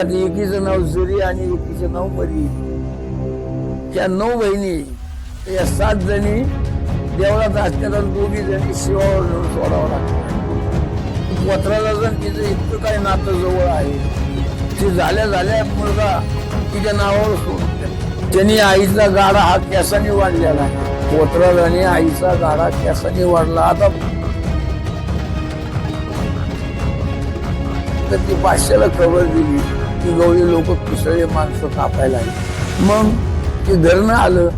आणि एकीचं नाव जुरी आणि एकीचं नाव मरी. या नऊ बहिणी या सात जणी देवळात असतात दोघी जणी शिवावर नेऊन सोडावं लागतं. पत्राला जण तिचं इतकं काही नातं जवळ आहे ती झाल्या झाल्या मुलगा तिच्या नावावर सोडून त्यांनी आईचा गाडा हा केसाने वाढलेला आहे. पोत्रालाने आईचा गाडा केसाने वाढला. आता तर ती पाचशेला खबर दिली. की गवळी लोक पिसळले माणसं कापायला मग ते धरणं आलं.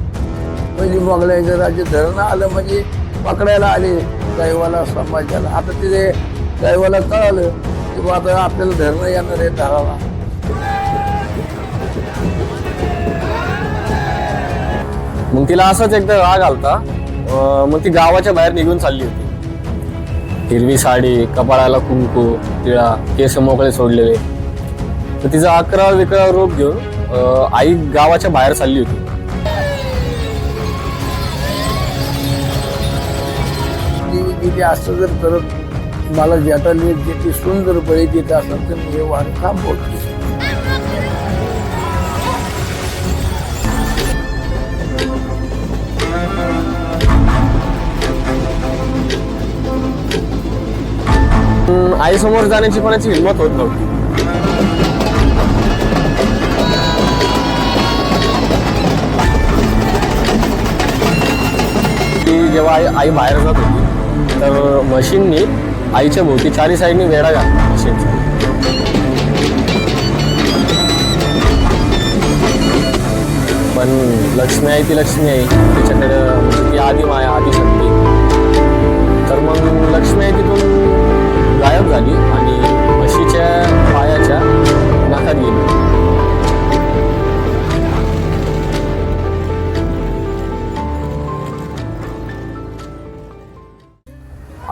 पहिली मोगलाईचं राज्य धरणं आलं म्हणजे पकडायला आले. दैवाला समाजाला आता तिथे दैवाला कळालं की आता आपल्याला धरणं येणार आहे धराला. मग तिला असंच एकदा राग आलता. मग ती गावाच्या बाहेर निघून चालली होती. हिरवी साडी कपाळाला कुंकू तिळा केस मोकळे सोडलेले. तर तिचा अकरा विकरा रूप घेऊन आई गावाच्या बाहेर चालली होती. असं जर करत मला जटाली ज्याची सुंदर बळी देत असेल तर मी हे वाढ थांबवतो आई समोर जाण्याची कोणाची हिंमत होत नव्हती. आई आई बाहेर जात होती. तर मशीननी आईच्या भोवती चारी साईडनी वेढा घातला मशीनचा पण लक्ष्मी आहे ती लक्ष्मी आहे त्याच्याकडे म्हणजे ती आधी माया आधी शक्ती. तर मग लक्ष्मी आहे तिथून गायब झाली आणि म्हशीच्या पायाच्या नाकात गेली.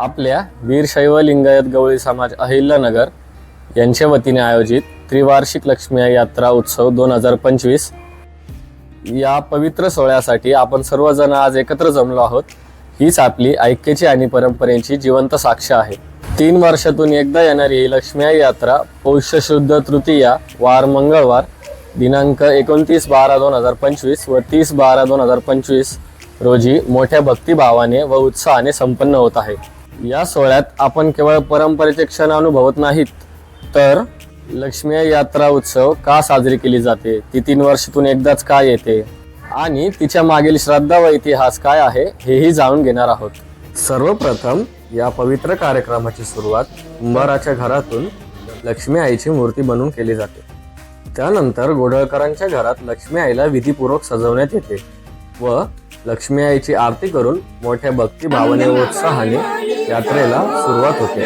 आपल्या वीरशैव लिंगायत गवळी समाज अहिल्यानगर यांच्या वतीने आयोजित त्रिवार्षिक लक्ष्मी यात्रा उत्सव दोन हजार पंचवीस. या पवित्र सोहळ्यासाठी आपण सर्वजण आज एकत्र जमलो आहोत. हीच आपली ऐक्याची आणि परंपरेची जिवंत साक्ष आहे. तीन वर्षातून एकदा येणारी ही लक्ष्मी यात्रा पौष्य शुद्ध तृतीया वार मंगळवार दिनांक एकोणतीस बारा दोन हजार पंचवीस व तीस बारा दोन हजार पंचवीस रोजी मोठ्या भक्तिभावाने व उत्साहाने संपन्न होत आहे. या सोहळ्यात आपण केवळ परंपरेचे क्षण अनुभवत नाहीत तर लक्ष्मी आई यात्रा उत्सव का साजरी केली जाते? ती तीन वर्षातून एकदाच का येते? आणि तिच्या मागील श्रद्धा व इतिहास काय आहे हेही जाणून घेणार आहोत. सर्वप्रथम या पवित्र कार्यक्रमाची सुरुवात कुंभाराच्या घरातून लक्ष्मी आईची मूर्ती बनवून केली जाते. त्यानंतर गोडळकरांच्या घरात लक्ष्मी आईला विधीपूर्वक सजवण्यात येते व लक्ष्मी आईची आरती करून मोठ्या भक्तिभावाने व उत्साहाने यात्रेला सुरुवात होते.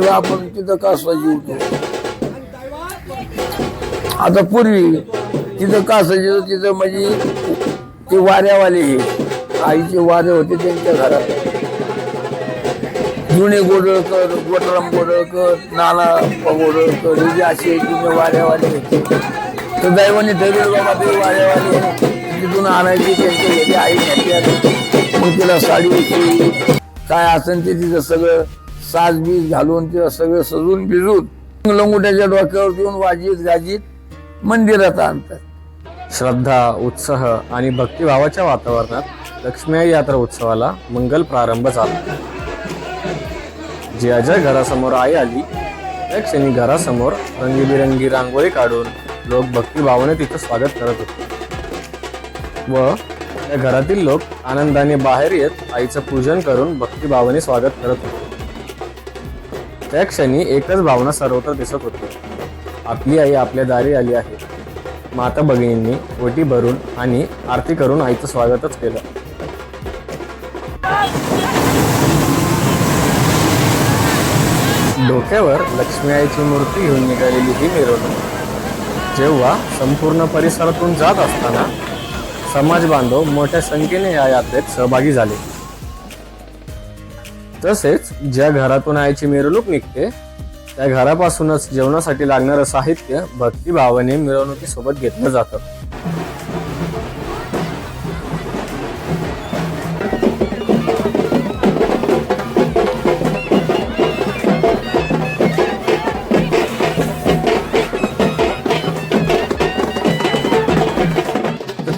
बा आपण तिथं का सजीवतो आता पूर्वी तिथं का सजीव तिथं म्हणजे ते वाऱ्यावाले हे आईचे वारे होते त्यांच्या घरात. जुने गोडळकर गोटराम गोडळकर नाना गोडळकर हे जे असे जुने वाऱ्यावाले होते. तर दैवाने ठरवलं बाबा ते वाऱ्यावाले तिथून आणायची त्यांच्या घरी आई नेत्यात मग तिला साडी होती. काय असेल ते तिथं सगळं साज बीज घालून तिला सगळं सजून भिजून लंगोट्याच्या डोक्यावर देऊन वाजीत गाजीत मंदिरात आणतात. श्रद्धा उत्साह आणि भक्तिभावाच्या वातावरणात लक्ष्मी यात्रा उत्सवाला मंगल प्रारंभ झाला. ज्या ज्या घरासमोर आई आली त्या क्षणी घरासमोर रंगीबिरंगी रांगोळी काढून लोक भक्तिभावाने तिचं स्वागत करत होते. व त्या घरातील लोक आनंदाने बाहेर येत आईचं पूजन करून भक्तिभावाने स्वागत करत होते. त्या क्षणी एकच भावना सर्वत्र दिसत होती. आपली आई आपल्या दारी आली आहे. माता भगिनींनी ओटी भरून आणि आरती करून आईचं स्वागतच केलं. डोक्यावर लक्ष्मी आईची मूर्ती घेऊन निघालेली ही मिरवणूक. जेव्हा संपूर्ण परिसरातून जात असताना समाज बांधव मोठ्या संख्येने या यात्रेत सहभागी झाले. तसेच ज्या घरातून आईची मिरवणूक निघते त्या घरापासूनच जेवणासाठी लागणारं साहित्य भक्तिभावाने मिरवणुकीसोबत घेतलं जातं.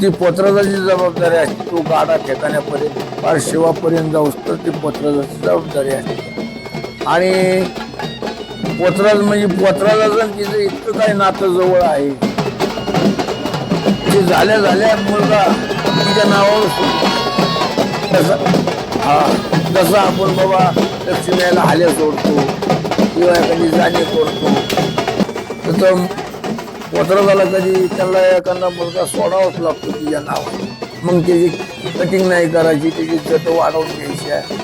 ती पत्रजाची जबाबदारी असते तो गाडा ठिकाण्यापर्यंत फार शिवापर्यंत जाऊस तर ती पत्रजाची जबाबदारी असते आणि पोतराज म्हणजे पोतराजाचं तिचं इतकं काही नातं जवळ आहे ते झाल्या झाल्या मुलगा तिच्या नावावर हा जसं आपण बाबा लक्ष्मीला हाल्या सोडतो किंवा एखादी जाणे सोडतो तसं पोतराजाला कधी त्याला एखादा मुलगा सोडावाच लागतो. माझ्या नावावर मग त्याची कटिंग नाही करायची त्याची जट वाढवून घ्यायची आहे.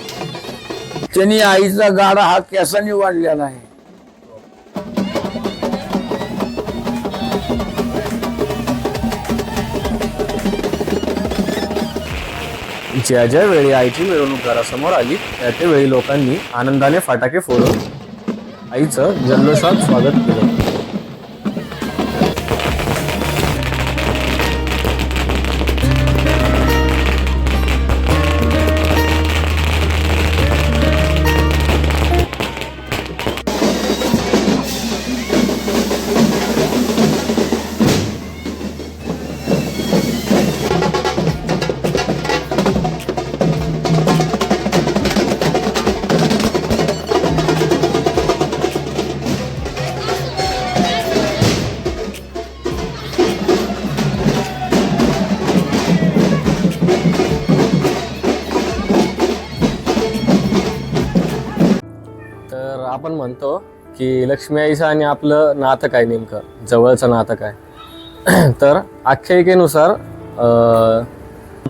त्यांनी आईचा गाडा हा केसाने वाढलेला आहे. ज्या ज्या वेळी आईची मिरवणूक घरासमोर आली त्या त्यावेळी लोकांनी आनंदाने फटाके फोडून आईचं जल्लोषात स्वागत केलं. आपण म्हणतो की लक्ष्मी आईचं आणि आपलं नातं काय नेमकं? जवळचं नातं काय? तर आख्यायिकेनुसार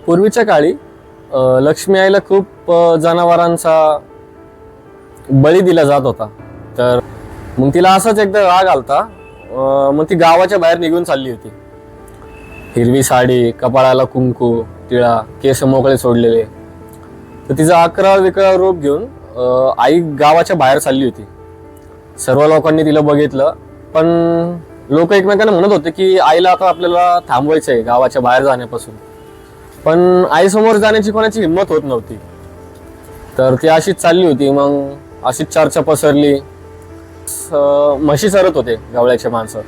पूर्वीच्या काळी लक्ष्मी आईला खूप जनावरांचा बळी दिला जात होता. तर मग तिला असाच एकदा राग आलता. मग ती गावाच्या बाहेर निघून चालली होती. हिरवी साडी कपाळाला कुंकू तिळा केस मोकळे सोडलेले. तर तिचं अकरा विकळा रूप घेऊन आई गावाच्या बाहेर चालली होती. सर्व लोकांनी तिला बघितलं. पण लोक एकमेकांना म्हणत होते की आईला आता आपल्याला थांबवायचं आहे गावाच्या बाहेर जाण्यापासून. पण आईसमोर जाण्याची कोणाची हिंमत होत नव्हती. तर ती अशीच चालली होती. मग अशीच चर्चा पसरली. म्हशी चरत होते गावळ्याचे माणसं.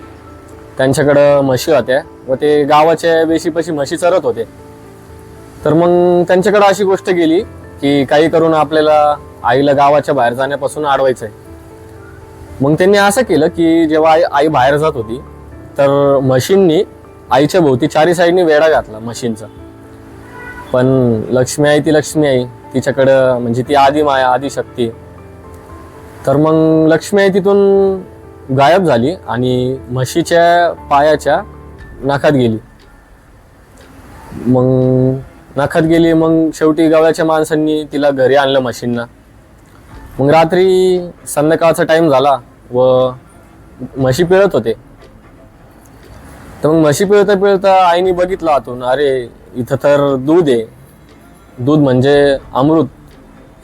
त्यांच्याकडं म्हशी होत्या व ते गावाच्या बेशीपाशी म्हशी चरत होते. तर मग त्यांच्याकडं अशी गोष्ट गेली की काही करून आपल्याला आईला गावाच्या बाहेर जाण्यापासून अडवायचं आहे मग त्यांनी असं केलं की जेव्हा आई आई बाहेर जात होती तर मशीननी आईच्या भोवती चारी साईडनी वेढा घातला मशीनचा. पण लक्ष्मी आई ती लक्ष्मी आई तिच्याकडं म्हणजे ती आदी माया आदी शक्ती. तर मग लक्ष्मी आई तिथून गायब झाली आणि म्हशीच्या पायाच्या नाकात गेली. मग नखत गेली मग शेवटी गावाच्या माणसांनी तिला घरी आणलं मशीनना. मग रात्री संध्याकाळचा टाइम झाला व म्हशी पिळत होते. तर मग म्हशी पिळता पिळता आईने बघितलं आतून अरे इथं तर दूध आहे. दूध म्हणजे अमृत.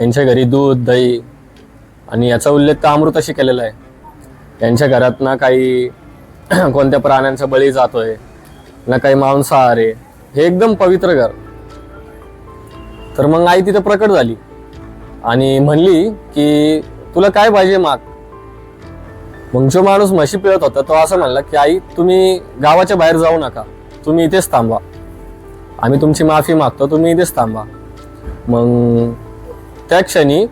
यांच्या घरी दूध दही आणि याचा उल्लेख तर अमृताशी केलेला आहे. यांच्या घरात ना काही कोणत्या प्राण्यांचा बळी जातोय ना काही मांसाहार आहे. हे एकदम पवित्र घर. तर मग आई तिथं प्रकट झाली आणि म्हणली की तुला काय पाहिजे माग? मग जो माणूस म्हशी पिळत होता तो असं म्हणला की आई तुम्ही गावाच्या बाहेर जाऊ नका. तुम्ही इथेच थांबा. आम्ही तुमची माफी मागतो. तुम्ही इथेच थांबा. मग त्या क्षणी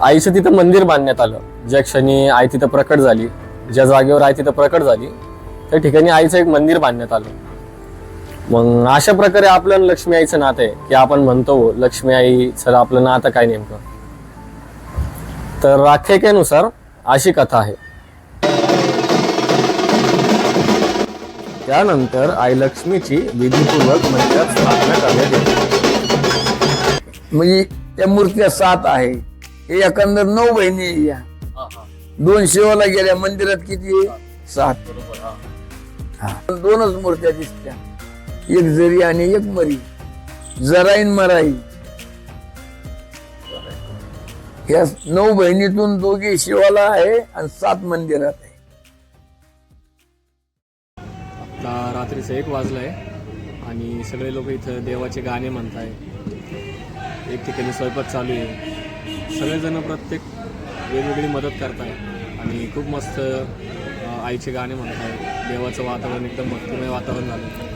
आईचं तिथं मंदिर बांधण्यात आलं. ज्या क्षणी आई तिथं प्रकट झाली ज्या जागेवर आई तिथं प्रकट झाली त्या ठिकाणी आईचं एक मंदिर बांधण्यात आलं. मग अशा प्रकारे आपलं लक्ष्मी आईचं नातं आहे की आपण म्हणतो लक्ष्मी आईचं आपलं नातं काय नेमकं? तर आख्यायिकेनुसार अशी कथा आहे. त्यानंतर आई लक्ष्मीची विधीपूर्वक मंदिरात स्थापना करण्यात येते. म्हणजे त्या मूर्त्या सात आहे. हे एकंदर नऊ बहिणी या. दोन शिवाला गेल्या मंदिरात किती? सात. हा. दोनच मूर्त्या दिसत्या. एक जरी आणि एक मरी. जराईन मराई. या नऊ बहिणीतून दोघी शिवाला आहे आणि सात मंदिरात आहे. आता रात्रीचं एक वाजलंय आणि सगळे लोक इथं देवाचे गाणे म्हणताय. एक ठिकाणी स्वयंपाक चालू आहे. सगळेजण प्रत्येक वेगवेगळी मदत करताय आणि खूप मस्त आईचे गाणे म्हणताय. देवाचं वातावरण एकदम भक्तिमय वातावरण झालं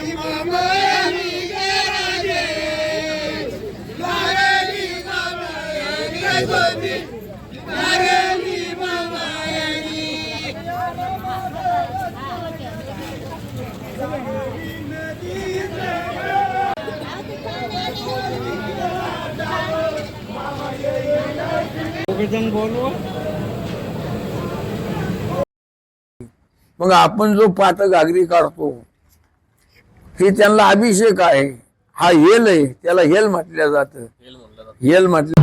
मग आपण जो पात घागरी काढतो हे त्यांना अभिषेक आहे. हा हेल आहे त्याला हेल म्हटलं जातं. हेल म्हटलं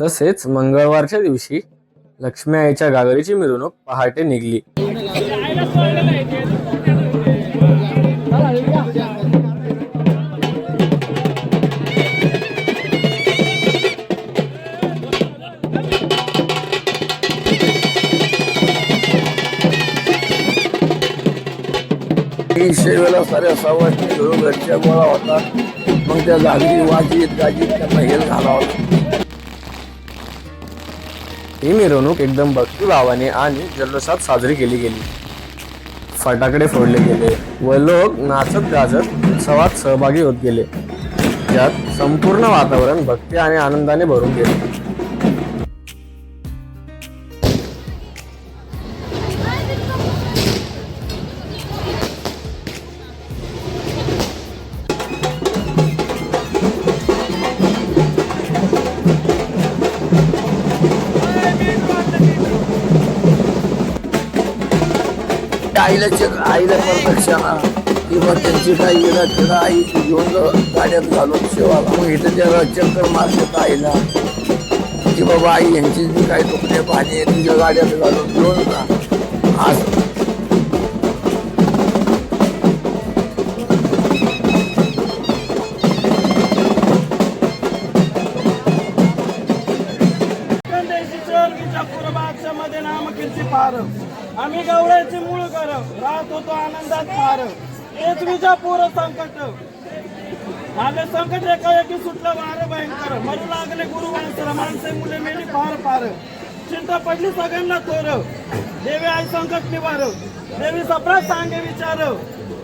तसेच मंगळवारच्या दिवशी लक्ष्मी आईच्या गागरीची मिरवणूक पहाटे निघली. ही शेवेला साऱ्या सवासनी घेऊन घरच्या गोळा होता. मग त्या घागरी वाजीत गाजीत त्यांना हेल घालावं लागतं. ही मिरवणूक एकदम भक्तिभावाने आणि जल्लोषात साजरी केली गेली. फटाकडे फोडले गेले व लोक नाचत गाजत उत्सवात सहभागी होत गेले. यात संपूर्ण वातावरण भक्ती आणि आनंदाने भरून गेले. आईला प्रदक्षिणा किंवा त्यांची काही येणं फिरा आई घेऊन गाड्यात घालून सेवा मग इथं त्याला चक्कर मारतात आईला. की बाबा आई यांची जी काही दुखणे पाणी तुझ्या गाड्यात घालून घेऊन जा. आज आम्ही गवळ्याची कर राहत होतो आनंदात फार. तेच विजापूर संकट. आले संकट एकाएकी सुटलं वार भयंकर. मरू लागले गुरु माणसं. माणसे मुले मेली फार फार. चिंता पडली सगळ्यांना तोर देवी आई संकट निवार. देवी सप्रात सांगे विचार.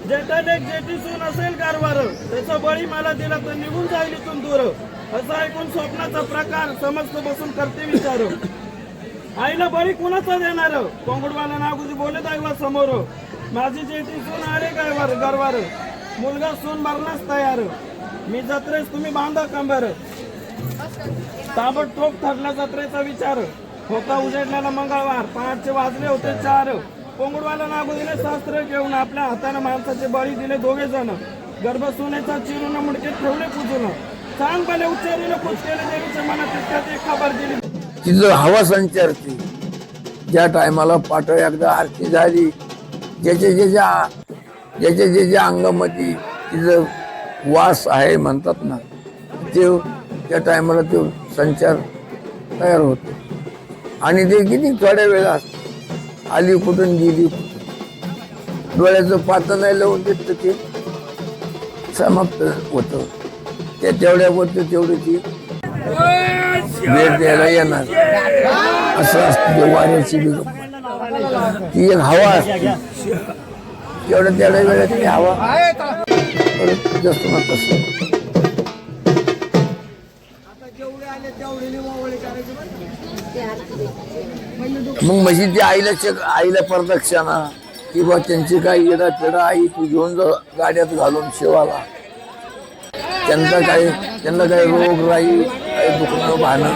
जेठाले जेठी सून असेल कारवार त्याचं बळी मला दिला तर निघून जाईल इथून दूर. असं ऐकून स्वप्नाचा प्रकार समजत बसून करते विचार. आईला बळी कुणाचा देणार? कोंगडवाला नागुजी बोलत आहे समोर. माझी जेटी सून आले गायवर गरवार. मुलगा सून मरण्यास तयार. मी जत्रेस तुम्ही बांधा कंबर. ताबडतोब ठरला जत्रेचा विचार. होता उजेडलेला मंगळवार. पहाटचे वाजले होते चार. कोंगडवाला नागुजीने शास्त्र घेऊन आपल्या हाताने माणसाचे बळी दिले दोघे जण. गर्भसुनेचा चिरून मुडके ठेवले पुजून. चांगपणे उच्चारीने पूज केले देवीच्या मनात तितक्यात एक खबर दिली. तिचं हवा संचारते ज्या टायमाला पाठळ एकदा आरती झाली ज्याच्या ज्याच्या ज्याच्या ज्याच्या अंगामध्ये तिचं वास आहे म्हणतात ना ते त्या टायमाला तो संचार तयार होतो. आणि ते किती थोड्या वेळात आली कुठून गेली डोळ्याचं पातं नाही लावून देत ते समाप्त होतं. त्या तेवढ्यापुरतं तेवढी ती भेट द्यायला येणार. असं असतं ते वाऱ्याची बी ती एक हवा असते. तेवढ्या तेवढ्या वेळात ती हवा. जास्त मग तसं मग म्हणजे ती आईला आईला प्रदक्षिणा. किंवा त्यांची काही येडा पेडा आई तू घेऊन जा गाड्यात घालून शेवाला. त्यांचा काही त्यांना काही रोग राही दुखणं भानं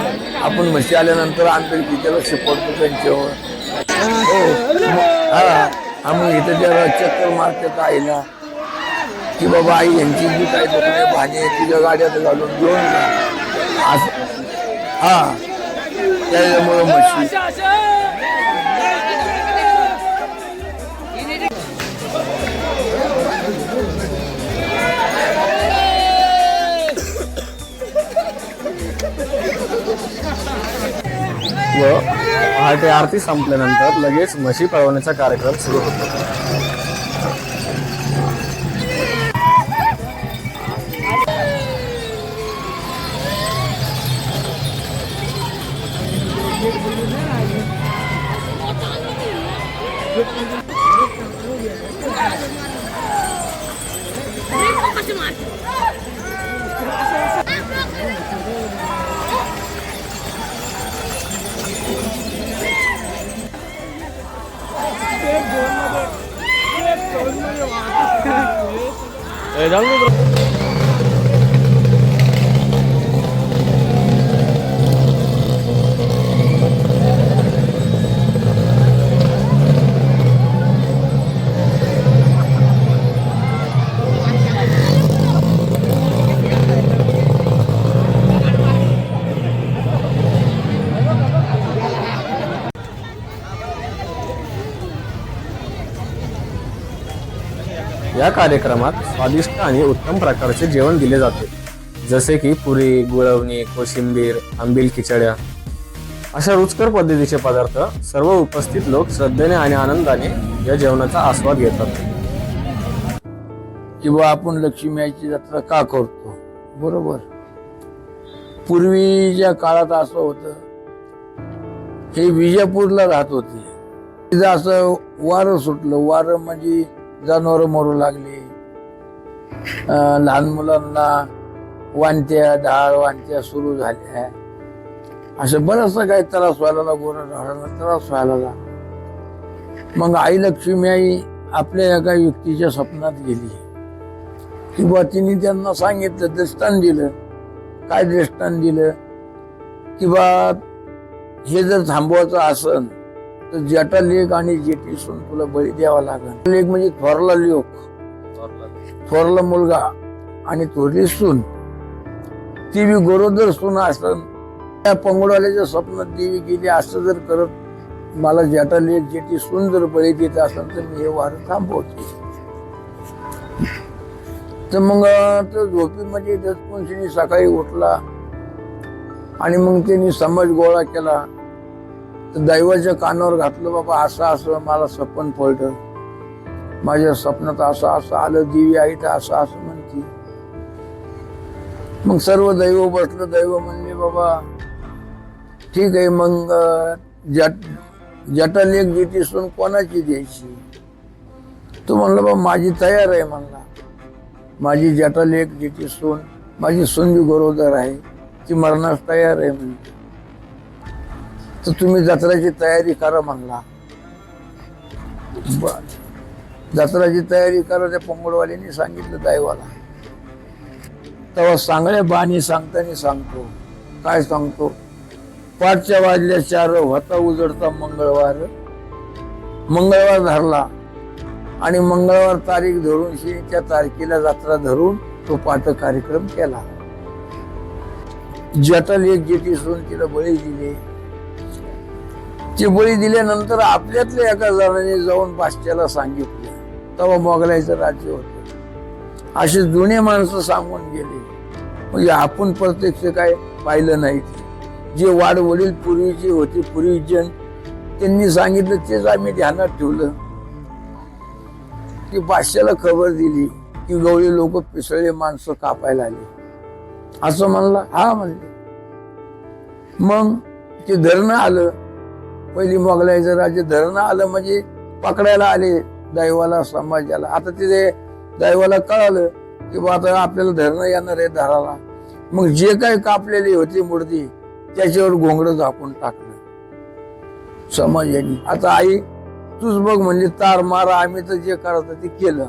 आपण म्हशी आल्यानंतर आंतरिक त्याला शिपडतो त्यांच्यावर. हो. हा. हा इथं त्याला चक्कर मारतात आईला की बाबा आई यांची जी काय दुखणे भाणे तुझ्या गाड्यात घालून घेऊन असं. हा. त्याच्यामुळं म्हशी व पहाटे आरती संपल्यानंतर लगेच म्हशी पळवण्याचा कार्यक्रम सुरू होतो. 날로 들어. या कार्यक्रमात स्वादिष्ट आणि उत्तम प्रकारचे जेवण दिले जाते. जसे की पुरी गुळवणी कोशिंबीर आंबील खिचड्या. अशा रुचकर पद्धतीचे पदार्थ सर्व उपस्थित लोक श्रद्धेने आणि आनंदाने या जेवणाचा आस्वाद घेतात. किंवा आपण लक्ष्मीची जत्रा का करतो? बरोबर. पूर्वीच्या काळात असं होतं हे विजयपूरला राहत होते. असं वारं सुटलं. वारं म्हणजे जनावर मरू लागली. लहान मुलांना वांत्या डाळ वांत्या सुरू झाल्या. असं बरंचसं काही त्रास व्हायला लागला गोरा त्रास व्हायला लागला. मग आई लक्ष्मी आई आपल्या एका व्यक्तीच्या स्वप्नात गेली. किंवा तिने त्यांना सांगितलं दृष्टान दिलं. काय दृष्टान दिलं? किंवा हे जर थांबवायचं असन तर जटा लेख आणि जेटीसून तुला बळी द्यावा लागेल. लेख म्हणजे थोरला लेख थोरला मुलगा आणि थोरली सून. ती बी गरोदर सून असन. त्या पंगडवाल्याच्या स्वप्नात देवी गेली असं जर करत मला जटा लेख जेटी सून जर बळी देत असेल तर मी हे वार थांबवते. तर मग तो झोपीमध्ये दत्तपुंशीने सकाळी उठला आणि मग त्यांनी समाज गोळा केला. तर दैवाच्या कानावर घातलं बाबा असं असं मला सपन पडलं. माझ्या स्वप्नात असं असं आलं दिवी आई तर असं असं म्हणते. मग सर्व दैव बसलं दैव म्हणले बाबा ठीक आहे मग जट जटलेख देते सून कोणाची द्यायची? तो म्हणला बाबा माझी तयार आहे म्हणला. माझी जटलेख जिची सून माझी सून गरोदर आहे ती मरणास तयार आहे म्हणते तर तुम्ही जत्राची तयारी करा म्हणला. बर जत्राची तयारी करा त्या पोंगडवाल्यांनी सांगितलं दैवाला. तेव्हा चांगल्या बाणी सांगताना सांगतो. काय सांगतो? पाचच्या वाजल्या चार होता उजडता मंगळवार. मंगळवार धरला. आणि मंगळवार तारीख धरून शिंच्या तारखेला जत्रा धरून तो पाठ कार्यक्रम केला. जटल एक जेटी सून तिला बळी दिली. चिबळी दिल्यानंतर आपल्यातल्या एका जणाने जाऊन पाश्च्याला सांगितले. तेव्हा मोगलायचं राज्य होतं. असे जुने माणसं सांगून गेले. म्हणजे आपण प्रत्यक्ष काय पाहिलं नाही. ते. जे वाढ वडील पूर्वीची होती पूर्वीजन त्यांनी सांगितलं तेच आम्ही ध्यानात ठेवलं. की बादशाला खबर दिली की गवळी लोक पिसळले माणसं कापायला आले. असं म्हणलं हा म्हणले. मग ते धरणं आलं. पहिली मोगलायचं राज्य धरणं आलं म्हणजे पकडायला आले दैवाला समाजाला. आता तिथे दैवाला कळालं की बा आता आपल्याला धरणं येणार आहे धराला. मग जे काही कापलेली होती मूर्ती त्याच्यावर घोंगडं झाकून टाकलं. समाजाने. आता आई तूच बघ म्हणजे तार मारा आम्ही तर जे करायचं ते केलं.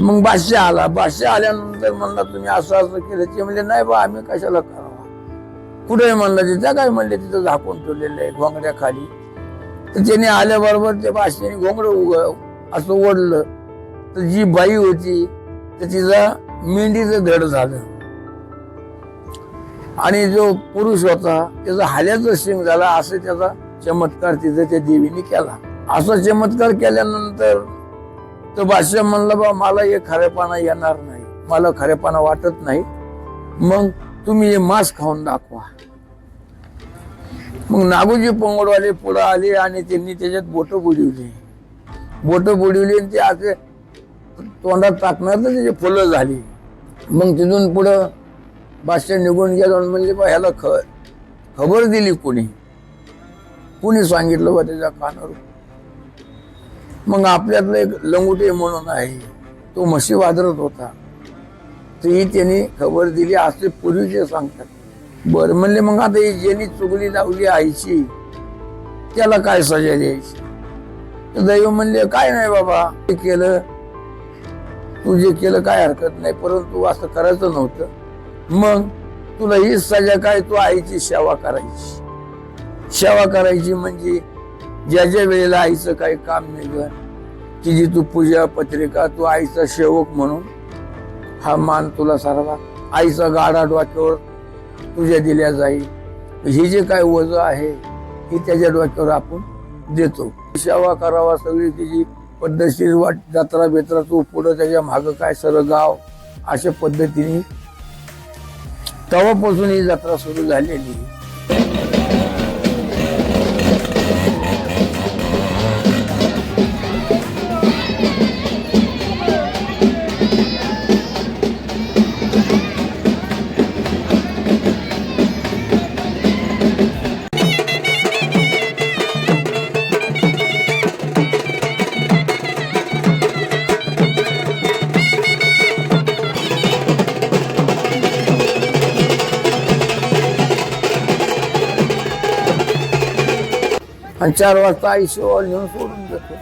मग बादशाह आला. बादशाह आल्यानंतर म्हणला तुम्ही असं असं केलं. ते म्हणजे नाही बा आम्ही कशाला करा? कुठे म्हणलं तिथं? काय म्हणले तिथं झाकून ठेवलेलं आहे घोंगड्या खाली तर त्याने आल्याबरोबर ते बाशेने घोंगडं उग असं ओढलं. तर जी बाई होती तर तिचा मेंढीचं धड झालं. आणि जो पुरुष होता त्याचा हाल्याचं शिंग झाला असं त्याचा चमत्कार तिथं त्या देवीने केला. असा चमत्कार केल्यानंतर तो बादशाह म्हणला बा मला हे खरेपणा येणार नाही. मला खरेपणा वाटत नाही. मग तुम्ही हे मांस खाऊन दाखवा. मग नागोजी पोंगडवाले पुढं आले आणि त्यांनी त्याच्यात बोटं बुडवली. बोटं बुडवली आणि ते असे तोंडात टाकणार तर त्याची फुलं झाली. मग तिथून पुढं बादशाह निघून गेलो म्हणजे बा ह्याला ख खबर दिली कोणी? कुणी सांगितलं बा त्याच्या कानावर? मग आपल्यातलं एक लंगुटे म्हणून आहे तो म्हशी वाजरत होता. तीही त्यांनी खबर दिली असे पूर्वीचे सांगतात. बरं म्हणले मग आता ही ज्यांनी चुगली लावली आईची त्याला काय सजा द्यायची? दैव म्हणले काय नाही बाबा हे केलं तू जे केलं काय हरकत नाही परंतु असं करायचं नव्हतं. मग तुला ही सजा काय? तू आईची सेवा करायची. सेवा करायची म्हणजे ज्या ज्या वेळेला आईचं काही काम निघल तिची तू पूजा पत्रिका तू आईचा सेवक म्हणून हा मान तुला सारवा. आईचा गाडा डोक्यावर तुझ्या दिल्या जाईल. ही जे काय वज आहे ही त्याच्या डोक्यावर आपण देतो. सेवा करावा सगळी तिची पद्धतशीर वाट जत्रा बेत्रा तू पुढं त्याच्या मागं काय सर गाव अशा पद्धतीने तेव्हापासून ही जत्रा सुरू झालेली आणि चार वाजता आई शिवावर नेऊन सोडून देतो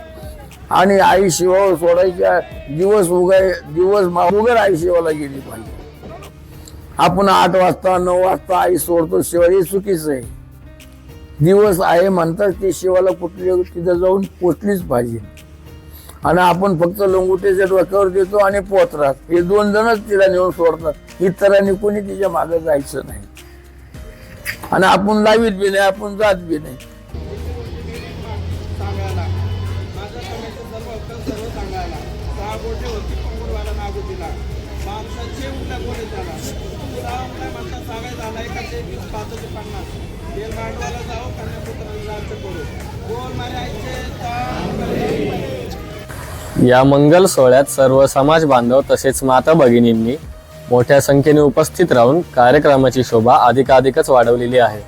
आणि आई शिवावर सोडायच्या दिवस उगाय दिवस उगर आई शिवाला गेली पाहिजे. आपण आठ वाजता नऊ वाजता आई सोडतो शिवा हे चुकीचं आहे. दिवस आहे म्हणतात ते शिवाला कुठली तिथं जाऊन पोचलीच पाहिजे. आणि आपण फक्त लंगुटेच्या डोक्यावर देतो आणि पोचरात हे दोन जणच तिला नेऊन सोडतात. इतरांनी कोणी तिच्यामागे जायचं नाही. आणि आपण लावीत बी नाही आपण जात बी नाही. झाला एकाशे पाचशे पन्नास. बेल मांडवाला जाऊ कन्यापुत्राला करू. गोल मारायचे या मंगल सोहळ्यात सर्व समाज बांधव तसेच माता भगिनींनी मोठ्या संख्येने उपस्थित राहून कार्यक्रमाची शोभा अधिकाधिकच वाढवलेली आहे.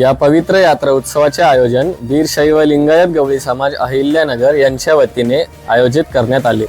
या पवित्र यात्रा उत्सवाचे आयोजन वीरशैव लिंगायत गवळी समाज अहिल्यानगर यांच्या वतीने आयोजित करण्यात आले.